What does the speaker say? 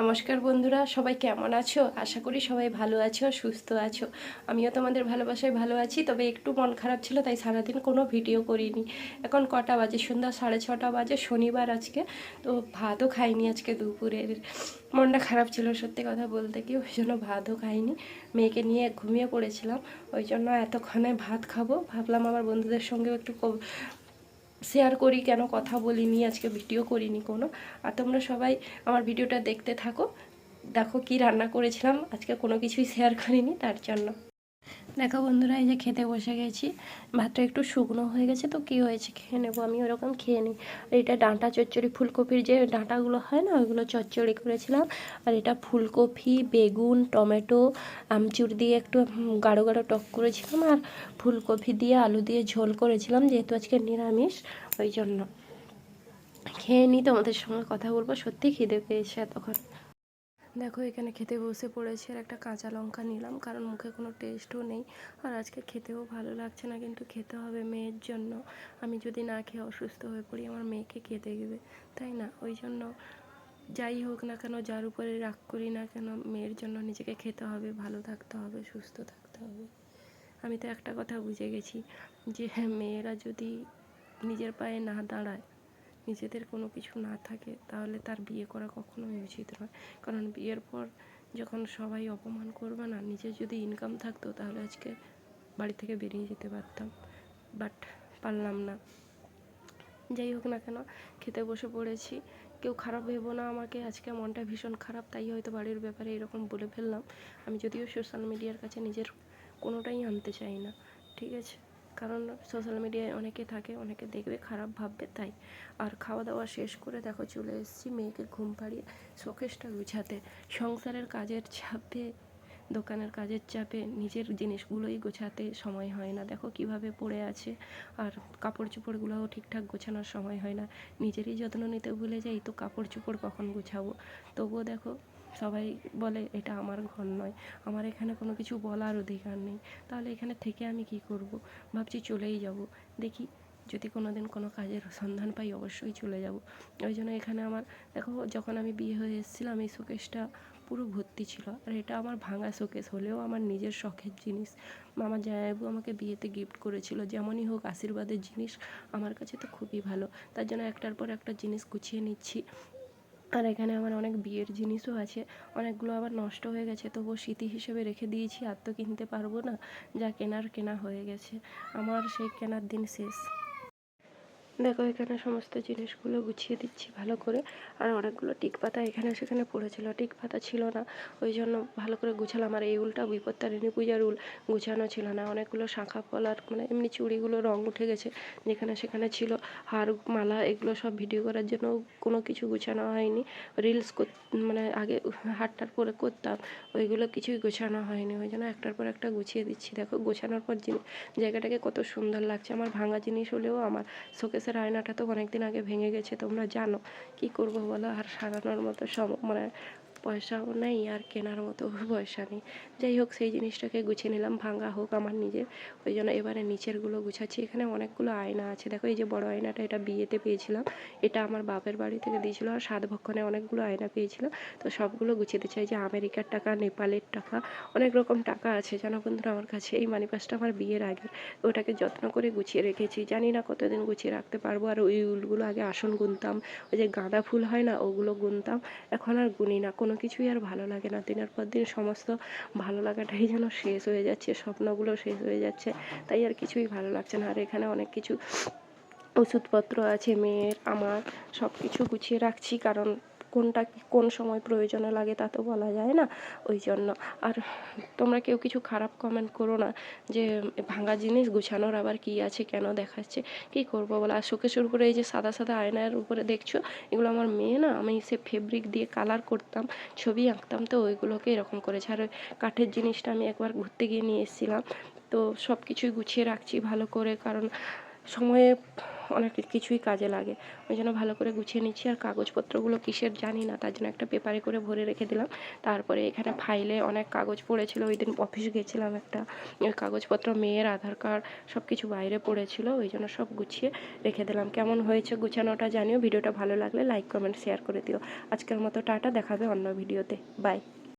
নমস্কার বন্ধুরা, সবাই কেমন আছো? আশা করি সবাই ভালো আছো, সুস্থ আছো। আমিও তোমাদের ভালোবাসায় ভালো আছি, তবে একটু মন খারাপ ছিল, তাই সারাদিন কোনো ভিডিও করিনি। এখন কটা বাজে? সন্ধ্যা সাড়ে ছটা বাজে, শনিবার আজকে, তো ভাতও খাইনি আজকে দুপুরের মনটা খারাপ ছিল, সত্যি কথা বলতে কি, ওই জন্য ভাতও খাইনি। মেয়েকে নিয়ে ঘুমিয়ে পড়েছিলাম, ওই জন্য এতক্ষণে ভাত খাব। ভাবলাম আমার বন্ধুদের সঙ্গেও একটু শেয়ার করি, কেন কথা বলিনি, আজকে ভিডিও করিনি কোনো। আর তোমরা সবাই আমার ভিডিওটা দেখতে থাকো। দেখো কি রান্না করেছিলাম, আজকে কোনো কিছুই শেয়ার করিনি, তার জন্য। দেখো বন্ধুরা, এই যে খেতে বসে গেছি। ভাতটা একটু শুকনো হয়ে গেছে তো, কি হয়েছে খেয়ে নেব? আমি ওরকম খেয়ে নিই। আর এটা ডাঁটা চচ্চড়ি, ফুলকপির যে ডাঁটাগুলো হয় না ওইগুলো চচ্চড়ি করেছিলাম। আর এটা ফুলকপি, বেগুন, টমেটো, আমচুর দিয়ে একটু গাঢ় গাঢ় টক করেছিলাম। আর ফুলকপি দিয়ে আলু দিয়ে ঝোল করেছিলাম, যেহেতু আজকে নিরামিষ, ওই জন্য। খেয়ে নিই, তোমাদের সঙ্গে কথা বলব। সত্যি খিদে পেয়েছে তখন দেখো, এখানে খেতে বসে পড়েছি আর একটা কাঁচা লঙ্কা নিলাম, কারণ মুখে কোনো টেস্টও নেই। আর আজকে খেতেও ভালো লাগছে না, কিন্তু খেতে হবে মেয়ের জন্য। আমি যদি না খেয়ে অসুস্থ হয়ে পড়ি, আমার মেয়েকে খেতে দেবে, তাই না? ওই জন্য যাই হোক না কেন, যার উপরে রাগ করি না কেন, মেয়ের জন্য নিজেকে খেতে হবে, ভালো থাকতে হবে, সুস্থ থাকতে হবে। আমি তো একটা কথা বুঝে গেছি যে হ্যাঁ মেয়েরা যদি নিজের পায়ে না দাঁড়ায় নিজেদের কোনো কিছু না থাকে, তাহলে তার বিয়ে করা কখনোই উচিত নয়। কারণ বিয়ের পর যখন সবাই অপমান করবে না নিজের যদি ইনকাম থাকতো, তাহলে আজকে বাড়ি থেকে বেরিয়ে যেতে পারতাম। বাট পারলাম না। যাই হোক না কেন, খেতে বসে পড়েছি। কেউ খারাপ ভেবো না আমাকে, আজকে মনটা ভীষণ খারাপ, তাই হয়তো বাড়ির ব্যাপারে এরকম বলে ফেললাম। আমি যদিও সোশ্যাল মিডিয়ার কাছে নিজের কোনোটাই আনতে চাই না, ঠিক আছে? কারণ সোশ্যাল মিডিয়ায় অনেকে থাকে, অনেকে দেখবে খারাপ ভাববে, তাই। আর খাওয়া দাওয়া শেষ করে দেখো চলে এসেছি মেয়েকে ঘুম পাড়িয়ে শোকেসটা গুছাতে। সংসারের কাজের চাপে, দোকানের কাজের চাপে, নিজের জিনিসগুলোই গোছাতে সময় হয় না। দেখো কীভাবে পড়ে আছে, আর কাপড় চোপড়গুলোও ঠিকঠাক গোছানোর সময় হয় না। নিজেরই যত্ন নিতে ভুলে যাই, তো কাপড় চোপড় কখন গোছাবো? তবুও দেখো সবাই বলে, এটা আমার ঘর নয়। আমার এখানে কোনো কিছু বলার অধিকার নেই। তাহলে এখানে থেকে আমি কি করব? ভাবছি চলেই যাব। দেখি যদি কোনো দিন কোনো কাজের সন্ধান পাই অবশ্যই চলে যাব। ওই জন্য এখানে আমার, দেখো যখন আমি বিয়ে হয়ে এসেছিলাম, এই শোকেসটা পুরো ভর্তি ছিল। আর এটা আমার ভাঙা শোকেস, হলেও আমার নিজের শখের জিনিস। আমার জামাইবাবু আমাকে বিয়েতে গিফট করেছিল, যেমনই হোক আশীর্বাদের জিনিস। আমার কাছে তো খুবই ভালো। তার জন্য একটার পর একটা জিনিস গুছিয়ে নিচ্ছি। আর এখানে আমার অনেক বিয়ের জিনিসও আছে। অনেকগুলো আবার নষ্ট হয়ে গেছে, তবুও স্মৃতি হিসেবে রেখে দিয়েছি, আর তো কিনতে পারব না। যা কেনার কেনা হয়ে গেছে। আমার সেই কেনার দিন শেষ। দেখো, এখানে সমস্ত জিনিসগুলো গুছিয়ে দিচ্ছি ভালো করে। আর অনেকগুলো টিক পাতা এখানে সেখানে পড়েছিল। টিক পাতা ছিল না, ওই জন্য ভালো করে গুছালাম। আর এই উলটা বিপত্তারিণী পূজার উল গুছানো ছিল না। অনেকগুলো শাঁখা পলার মানে এমনি চুড়িগুলো রং উঠে গেছে যেখানে সেখানে ছিল। হার, মালা এগুলো সব ভিডিও করার জন্য কোনো কিছু গুছানো হয়নি। রিলস মানে আগে হাটটার পরে করতাম, ওইগুলো কিছুই গোছানো হয়নি। ওই জন্য একটার পর একটা গুছিয়ে দিচ্ছি। দেখো, গোছানোর পর জিনিস জায়গাটাকে কত সুন্দর লাগছে। আমার ভাঙা জিনিস হলেও আমার শোকেসের আয়নাটা তো অনেক দিন আগে ভেঙে গেছে, তোমরা জানো। কি করব বলো? আর সারানোর মতো সম মানে পয়সাও নেই আর কেনার মতো পয়সা নেই। যাই হোক, সেই জিনিসটাকে গুছিয়ে নিলাম, ভাঙা হোক আমার নিজের। ওই জন্য এবারে নিচেরগুলো গুছাচ্ছি। এখানে অনেকগুলো আয়না আছে। দেখো, এই যে বড় আয়নাটা, এটা বিয়েতে পেয়েছিলাম। এটা আমার বাপের বাড়ি থেকে দিয়েছিল আর সাত ভক্ষণে অনেকগুলো আয়না পেয়েছিল। তো সবগুলো গুছিয়ে দিচ্ছে এই যে আমেরিকার টাকা, নেপালের টাকা, অনেক রকম টাকা আছে। জানো বন্ধুরা, আমার কাছে এই মানি পাসটা আমার বিয়ের আগে। ওটাকে যত্ন করে গুছিয়ে রেখেছি। জানি না কতদিন গুছিয়ে রাখতে পারব। আর ওই উলগুলো আগে আসন গুনতাম। ওই যে গাঁদা ফুল হয় না, ওগুলো গুনতাম। এখন আর গুনি না। কোনো কিছুই আর ভালো লাগে না। দিনের পর দিন সমস্ত ভালো লাগাটাই যেন শেষ হয়ে যাচ্ছে, স্বপ্নগুলো শেষ হয়ে যাচ্ছে, তাই আর কিছুই ভালো লাগছে না। আর এখানে অনেক কিছু ওষুধপত্র আছে, মেয়ের, আমার সব কিছু গুছিয়ে রাখছি কারণ কোনটা কোন সময় প্রয়োজনে লাগে তা তো বলা যায় না, ওই জন্য। আর তোমরা কেউ কিছু খারাপ কমেন্ট করো না যে, ভাঙা জিনিস গুছানোর আবার কি আছে, কেন দেখাচ্ছে, কি করব বলো? আর শোকেসের উপরে এই যে সাদা সাদা আয়নার উপরে দেখছ, এগুলো আমার মেয়ে না, আমি সে ফেব্রিক দিয়ে কালার করতাম, ছবি আঁকতাম, তো ওইগুলোকে এরকম করেছে। আর কাঠের জিনিসটা আমি একবার ঘুরতে গিয়ে নিয়ে এসেছিলাম, তো সব কিছুই গুছিয়ে রাখছি ভালো করে, কারণ সময়ে অনেক কিছুই কাজে লাগে। ওই জন্য ভালো করে গুছিয়ে নিচ্ছি আর কাগজপত্রগুলো কিসের জানি না, তার জন্য একটা পেপারে করে ভরে রেখে দিলাম। তারপরে এখানে ফাইলে অনেক কাগজ পড়েছিল। ওই দিন অফিস গেছিলাম একটা, ওই কাগজপত্র, মেয়ের আধার কার্ড সব কিছু বাইরে পড়েছিল। ওই জন্য সব গুছিয়ে রেখে দিলাম। কেমন হয়েছে গুছানোটা জানিও। ভিডিওটা ভালো লাগলে লাইক, কমেন্ট, শেয়ার করে দিও। আজকের মতো টাটা, দেখাবে অন্য ভিডিওতে। বাই।